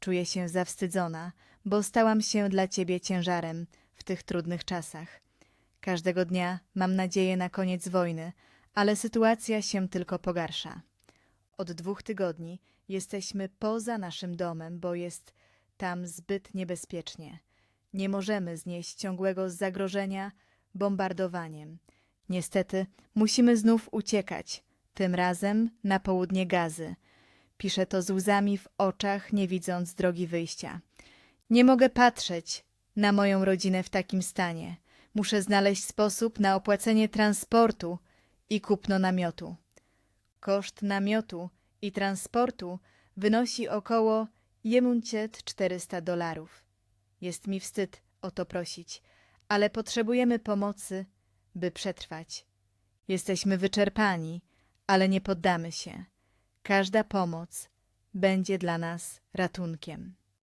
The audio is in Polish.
Czuję się zawstydzona, bo stałam się dla ciebie ciężarem w tych trudnych czasach. Każdego dnia mam nadzieję na koniec wojny, ale sytuacja się tylko pogarsza. Od dwóch tygodni jesteśmy poza naszym domem, bo jest tam zbyt niebezpiecznie. Nie możemy znieść ciągłego zagrożenia bombardowaniem. Niestety musimy znów uciekać, tym razem na południe Gazy. Piszę to z łzami w oczach, nie widząc drogi wyjścia. Nie mogę patrzeć na moją rodzinę w takim stanie. Muszę znaleźć sposób na opłacenie transportu i kupno namiotu. Koszt namiotu i transportu wynosi około 1400 dolarów. Jest mi wstyd o to prosić, ale potrzebujemy pomocy, by przetrwać. Jesteśmy wyczerpani, ale nie poddamy się. Każda pomoc będzie dla nas ratunkiem.